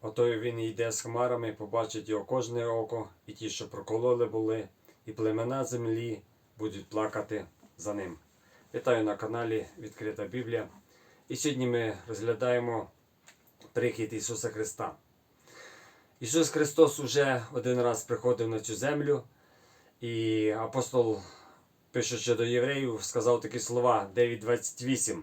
Ото він йде з хмарами, побачить його кожне око, і ті, що прокололи були, і племена землі будуть плакати за ним. Вітаю на каналі Відкрита Біблія. І сьогодні ми розглядаємо прихід Ісуса Христа. Ісус Христос уже один раз приходив на цю землю, і апостол, пишучи до євреїв, сказав такі слова 9.28.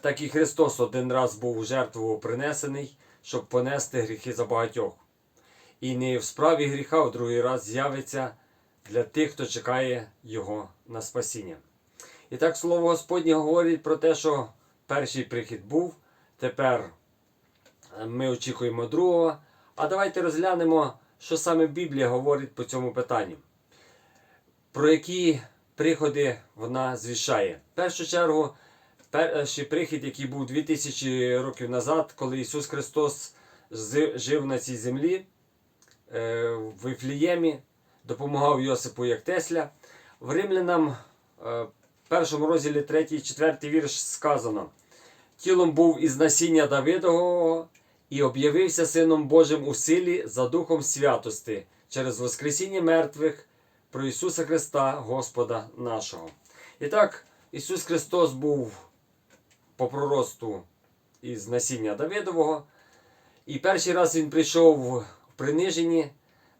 Так і Христос один раз був у жертву принесений, щоб понести гріхи за багатьох. І не в справі гріха в другий раз з'явиться для тих, хто чекає Його на спасіння. І так слово Господнє говорить про те, що перший прихід був, тепер ми очікуємо другого. А давайте розглянемо, що саме Біблія говорить по цьому питанню. Про які приходи вона звіщає. В першу чергу, перший прихід, який був 2000 років назад, коли Ісус Христос жив на цій землі е, в Вифліємі, допомагав Йосипу як Тесля. В Римлянам е, в першому розділі 3-4 вірш сказано: Тілом був із насіння Давидового і об'явився Сином Божим у силі за Духом святости через Воскресіння мертвих про Ісуса Христа, Господа нашого. І так, Ісус Христос був по проросту із насіння Давидового. І перший раз Він прийшов в приниженні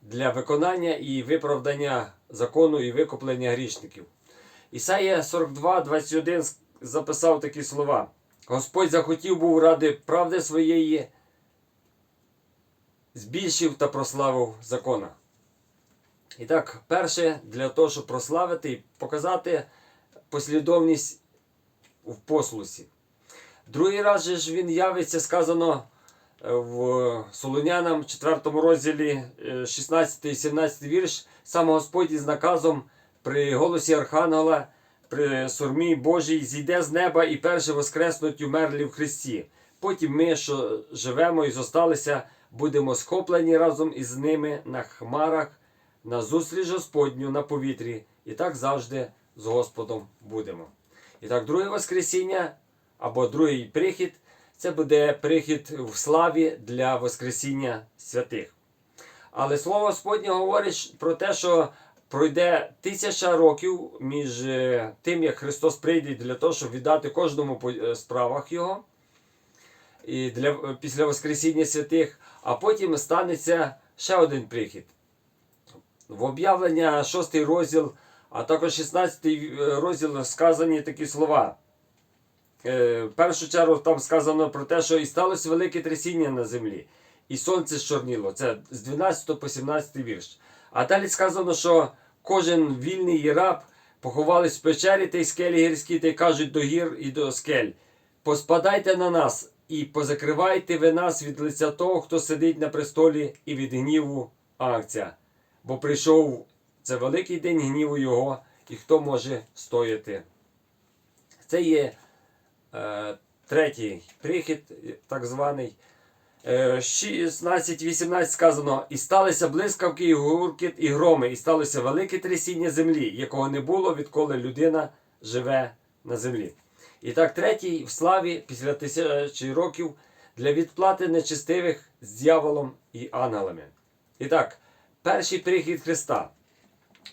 для виконання і виправдання закону і викуплення грішників. Ісая 42, 21 записав такі слова. Господь захотів був ради правди своєї, збільшив та прославив закона. І так, перше, для того, щоб прославити і показати послідовність в послусі. Другий раз же ж він явиться, сказано е, в Солонянам, 4 розділі, е, 16 і 17 вірш, сам Господь із наказом при голосі Архангела, при сурмі Божій зійде з неба і перше воскреснуть умерлі в Христі. Потім ми, що живемо і зосталися, будемо схоплені разом із ними на хмарах, на зустріч Господню на повітрі, і так завжди з Господом будемо. І так, друге Воскресіння або другий прихід це буде прихід в славі для Воскресіння святих. Але слово Господнє говорить про те, що пройде тисяча років між е, тим, як Христос прийде для того, щоб віддати кожному по е, справах Його і для, е, після Воскресіння святих, а потім станеться ще один прихід. В об'явлення 6 розділ, а також 16 розділ сказані такі слова. Е, В першу чергу там сказано про те, що і сталося велике трясіння на землі, і сонце щорніло. Це з 12 по 17 вірш. А далі сказано, що кожен вільний раб поховались в печері та й скелі гірські, та й кажуть до гір і до скель. Поспадайте на нас і позакривайте ви нас від лиця того, хто сидить на престолі, і від гніву акція. Бо прийшов це великий день гніву його, і хто може стояти. Це є третій прихід, так званий. Е, 16-18 сказано, і сталися блискавки, і гуркіт, і громи, і сталося велике трясіння землі, якого не було, відколи людина живе на землі. І так, третій в славі після тисячі років для відплати нечистивих з дьяволом і ангелами. І так, перший прихід Христа.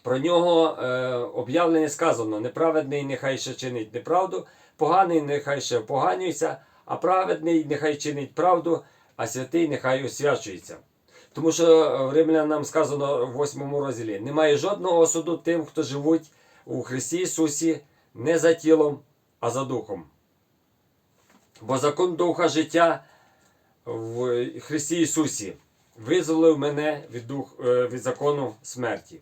Про нього е, об'явлення сказано: неправедний нехай ще чинить неправду, поганий нехай ще поганюється, а праведний нехай чинить правду, а святий нехай освячується. Тому що е, в Римлянам сказано в 8 розділі: немає жодного осуду тим, хто живуть у Христі Ісусі не за тілом, а за духом. Бо закон духа життя в Христі Ісусі визволив мене від, дух, е, від закону смерті.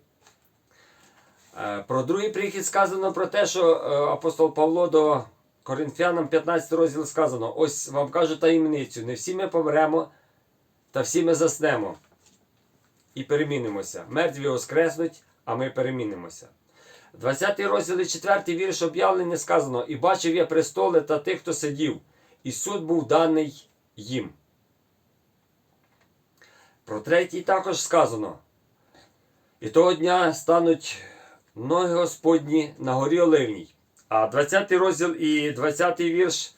Е, Про другий прихід сказано про те, що е, апостол Павло до Коринфянам 15 розділ сказано: ось вам кажу таємницю, не всі ми помремо, та всі ми заснемо і перемінимося. Мертві воскреснуть, а ми перемінимося. 20 розділ і 4 вірш об'явлення сказано: І бачив я престоли та тих, хто сидів, і суд був даний їм. Про третій також сказано. І того дня стануть ноги Господні на горі Оливній. А 20 розділ і 20 вірш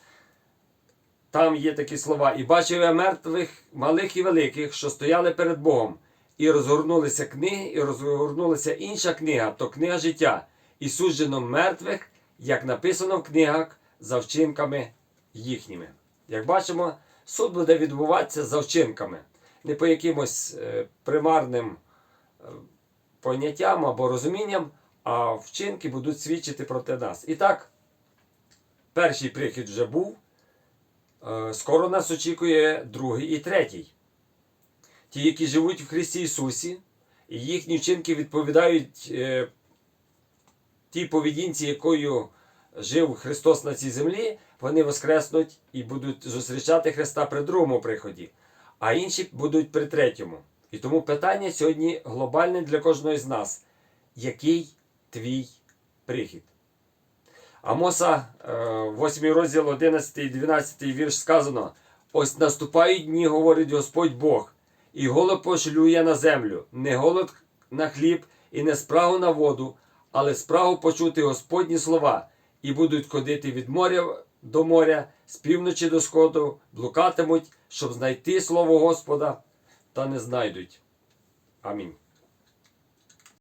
там є такі слова. І бачив я мертвих малих і великих, що стояли перед Богом. І розгорнулися книги, і розгорнулася інша книга, то книга життя. І суджено мертвих, як написано в книгах, за вчинками їхніми. Як бачимо, суд буде відбуватися за вчинками, не по якимось е, примарним е, поняттям або розумінням, а вчинки будуть свідчити проти нас. І так, перший прихід вже був. Е, Скоро нас очікує другий і третій. Ті, які живуть в Христі Ісусі, і їхні вчинки відповідають е, тій поведінці, якою жив Христос на цій землі, вони воскреснуть і будуть зустрічати Христа при другому приході, а інші будуть при третьому. І тому питання сьогодні глобальне для кожного з нас: який твій прихід? Амоса, 8 розділ, 11 і 12 вірш сказано: Ось наступають дні, говорить Господь Бог, і голод пошлю я на землю, не голод на хліб і не спрагу на воду, але спрагу почути Господні слова, і будуть ходити від моря до моря, з півночі до сходу, блукатимуть, щоб знайти слово Господа, та не знайдуть. Амінь.